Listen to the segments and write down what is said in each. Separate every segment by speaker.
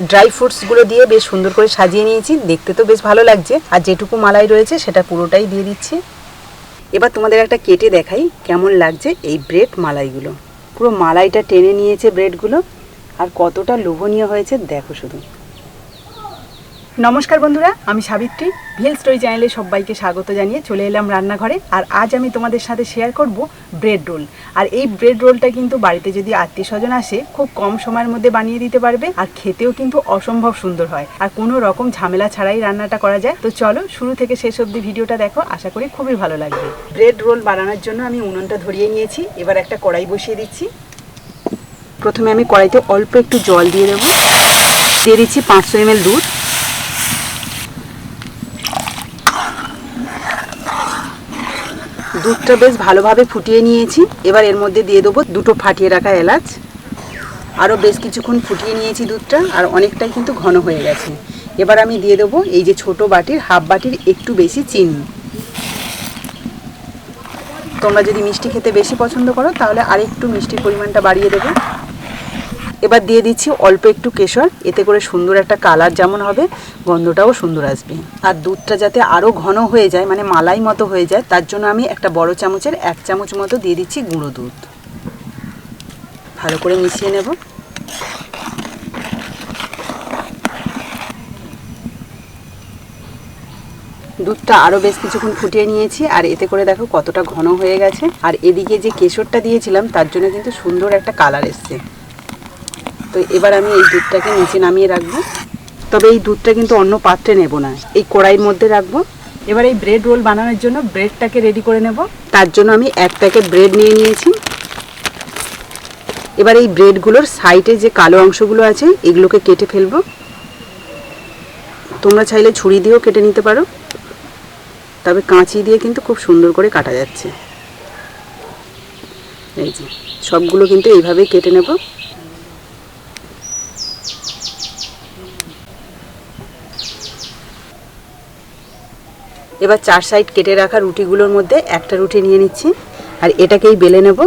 Speaker 1: Dry ফ্রুটসগুলো দিয়ে বেশ সুন্দর করে সাজিয়ে নিয়েছি। দেখতে তো বেশ ভালো লাগছে। আর যেটুকু মালাই রয়েছে, সেটা পুরোটাই দিয়ে দিচ্ছি। এবার তোমাদের একটা কেটে দেখাই কেমন লাগছে এই ব্রেড মালাইগুলো। পুরো মালাইটা টেনে নিয়েছে ব্রেডগুলো আর কতটা লোভনীয় হয়েছে, দেখো শুধু। নমস্কার বন্ধুরা, আমি সাবিত্রী। ভিল স্টোরি চ্যানেলে সবাইকে স্বাগত জানিয়ে চলে এলাম রান্নাঘরে। আর আজ আমি তোমাদের সাথে শেয়ার করব ব্রেড রোল আর এই ব্রেড রোলটা কিন্তু বাড়িতে যদি আত্মীয় স্বজন আসে, খুব কম সময়ের মধ্যে বানিয়ে দিতে পারবে আর খেতেও কিন্তু অসম্ভব সুন্দর হয়। আর কোনো রকম ঝামেলা ছাড়াই রান্নাটা করা যায়। তো চলো, শুরু থেকে শেষ অবধি ভিডিওটা দেখো। আশা করি খুবই ভালো লাগবে। ব্রেড রোল বানানোর জন্য আমি উনুনটা ধরিয়ে নিয়েছি। এবার একটা কড়াই বসিয়ে দিচ্ছি। প্রথমে আমি কড়াইতে অল্প একটু জল দিয়ে দেবো। দিয়ে দিচ্ছি পাঁচশো এমএল দুধ। দুধটা বেশ ভালোভাবে ফুটিয়ে নিয়েছি। এবার এর মধ্যে দিয়ে দেবো দুটো ফাটিয়ে রাখা এলাচ। আরও বেশ কিছুক্ষণ ফুটিয়ে নিয়েছি দুধটা, আর অনেকটাই কিন্তু ঘন হয়ে গেছে। এবার আমি দিয়ে দেবো এই যে ছোট বাটির, হাফ বাটির একটু বেশি চিনি। তোমরা যদি মিষ্টি খেতে বেশি পছন্দ করো, তাহলে আরেকটু মিষ্টির পরিমাণটা বাড়িয়ে দেবে। এবার দিয়ে দিচ্ছি অল্প একটু কেশর, এতে করে সুন্দর একটা কালার যেমন হবে, গন্ধটাও সুন্দর আসবে। আর দুধটা যাতে আরও ঘন হয়ে যায় মানে মালাই মতো হয়ে যায়, তার জন্য আমি একটা বড় চামচের এক চামচ মতো দিয়ে দিচ্ছি গুঁড়ো দুধ। ভালো করে মিশিয়ে নেব। দুধটা আরও বেশ কিছুক্ষণ ফুটিয়ে নিয়েছি, আর এতে করে দেখো কতটা ঘন হয়ে গেছে। আর এদিকে যে কেশরটা দিয়েছিলাম, তার জন্য কিন্তু সুন্দর একটা কালার এসছে। তো এবার আমি এই দুধটাকে নিচে নামিয়ে রাখব। তবে এই দুধটা কিন্তু অন্য পাত্রে নেব না, এই কড়াইয়ের মধ্যে রাখব। এবার এই ব্রেড রোল বানানোর জন্য ব্রেডটাকে রেডি করে নেব। তার জন্য আমি এক প্যাকেট ব্রেড নিয়ে নিয়েছি। এবার এই ব্রেডগুলোর সাইডে যে কালো অংশগুলো আছে, এগুলোকে কেটে ফেলব। তোমরা চাইলে ছুরি দিয়েও কেটে নিতে পারো। তবে কাঁচি দিয়ে কিন্তু খুব সুন্দর করে কাটা যাচ্ছে। এই যে, সবগুলো কিন্তু এইভাবেই কেটে নেব। এবার চার সাইড কেটে রাখা রুটিগুলোর মধ্যে একটা রুটি নিয়ে নিচ্ছি। আর এটাকেই বেলে নেব।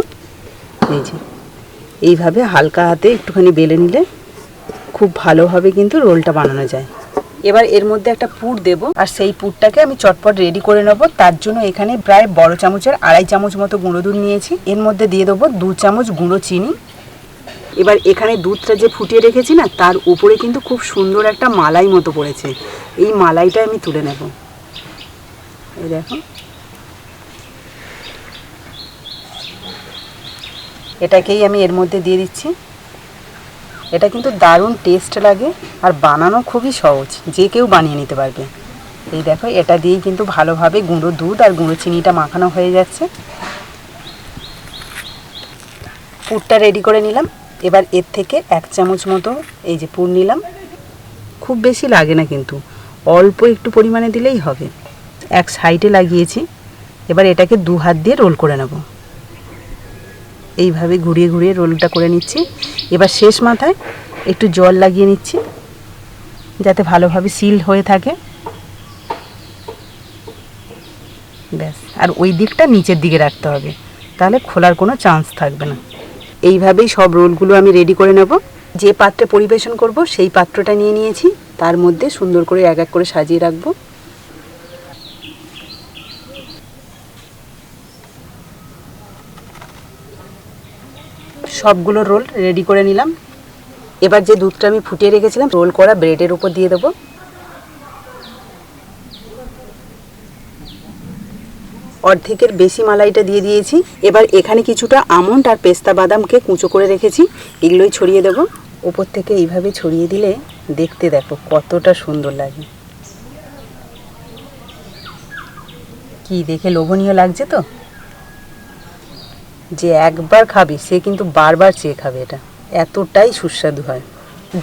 Speaker 1: এই যে, এইভাবে হালকা হাতে একটুখানি বেলে নিলে খুব ভালোভাবে কিন্তু রোলটা বানানো যায়। এবার এর মধ্যে একটা পুর দেব। আর সেই পুরটাকে আমি চটপট রেডি করে নেব। তার জন্য এখানে প্রায় বড় চামচের আড়াই চামচ মতো গুঁড়ো দুধ নিয়েছি। এর মধ্যে দিয়ে দেবো দু চামচ গুঁড়ো চিনি। এবার এখানে দুধটা যে ফুটিয়ে রেখেছি না, তার উপরে কিন্তু খুব সুন্দর একটা মালাই মতো পড়েছে। এই মালাইটা আমি তুলে নেব। এই দেখো। এটাকেই আমি এর মধ্যে দিয়ে দিচ্ছি। এটা কিন্তু দারুণ টেস্ট লাগে আর বানানো খুবই সহজ। যে কেউ বানিয়ে নিতে পারবে। এই দেখো, এটা দিয়েই কিন্তু ভালোভাবে গুঁড়ো দুধ আর গুঁড়ো চিনিটা মাখানো হয়ে যাচ্ছে। পুরটা রেডি করে নিলাম। এবার এর থেকে এক চামচ মতো এই যে পুর নিলাম। খুব বেশি লাগে না কিন্তু। অল্প একটু পরিমাণে দিলেই হবে। এক সাইডে লাগিয়েছি। এবার এটাকে দু হাত দিয়ে রোল করে নেব। এইভাবে ঘুরিয়ে ঘুরিয়ে রোলটা করে নিচ্ছি। এবার শেষ মাথায় একটু জল লাগিয়ে নিচ্ছি, যাতে ভালোভাবে সিল হয়ে থাকে। ব্যাস, আর ওই দিকটা নিচের দিকে রাখতে হবে, তাহলে খোলার কোনো চান্স থাকবে না। এইভাবেই সব রোলগুলো আমি রেডি করে নেব। যে পাত্রে পরিবেশন করব, সেই পাত্রটা নিয়ে নিয়েছি। তার মধ্যে সুন্দর করে এক এক করে সাজিয়ে রাখব। সবগুলো রোল রেডি করে নিলাম। এবার যে দুধটা আমি ফুটিয়ে রেখেছিলাম, রোল করা ব্রেডের উপর দিয়ে দেবো। অর্ধেকের বেশি মালাইটা দিয়ে দিয়েছি। এবার এখানে কিছুটা আমন্ড আর পেস্তা বাদামকে কুচো করে রেখেছি। এগুলোই ছড়িয়ে দেবো। উপর থেকে এইভাবে ছড়িয়ে দিলে দেখতে দেখো কতটা সুন্দর লাগে। কি দেখে লোভনীয় লাগছে তো? যে একবার খাবে, সে কিন্তু বারবার চেয়ে খাবে এটা। এতটাই সুস্বাদু হয়।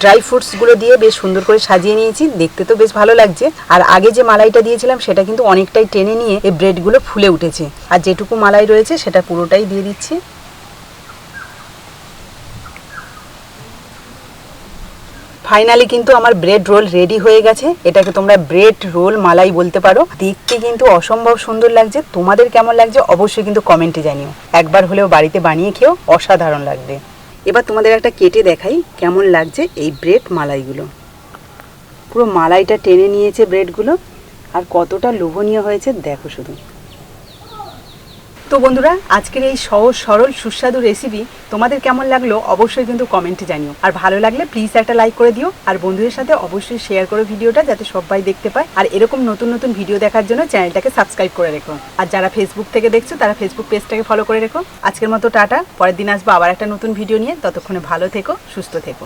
Speaker 1: ড্রাই ফ্রুটসগুলো দিয়ে বেশ সুন্দর করে সাজিয়ে নিয়েছি, দেখতে তো বেশ ভালো লাগছে। আর আগে যে মালাইটা দিয়েছিলাম, সেটা কিন্তু অনেকটাই টেনে নিয়ে এই ব্রেডগুলো ফুলে উঠেছে। আর যেটুকু মালাই রয়েছে, সেটা পুরোটাই দিয়ে দিচ্ছি। ফাইনালি কিন্তু আমার ব্রেড রোল রেডি হয়ে গেছে। এটাকে তোমরা ব্রেড রোল মালাই বলতে পারো। দেখতে কিন্তু অসম্ভব সুন্দর লাগছে। তোমাদের কেমন লাগছে অবশ্যই কিন্তু কমেন্টে জানিও। একবার হলেও বাড়িতে বানিয়ে খেও, অসাধারণ লাগবে। এবার তোমাদের একটা কেটে দেখাই কেমন লাগছে এই ব্রেড মালাইগুলো। পুরো মালাইটা টেনে নিয়েছে ব্রেডগুলো আর কতটা লোভনীয় হয়েছে, দেখো শুধু। তো বন্ধুরা, আজকের এই সহজ, সরল, সুস্বাদু রেসিপি তোমাদের কেমন লাগল অবশ্যই কিন্তু কমেন্টে জানিও। আর ভালো লাগলে প্লিজ একটা লাইক করে দিও, আর বন্ধুদের সাথে অবশ্যই শেয়ার করো ভিডিওটা যাতে সবাই দেখতে পায়। আর এরকম নতুন নতুন ভিডিও দেখার জন্য চ্যানেলটাকে সাবস্ক্রাইব করে রেখো। আর যারা ফেসবুক থেকে দেখছ, তারা ফেসবুক পেজটাকে ফলো করে রেখো। আজকের মতো টাটা, পরের দিন আসব আবার একটা নতুন ভিডিও নিয়ে। ততক্ষণে ভালো থেকো, সুস্থ থেকো।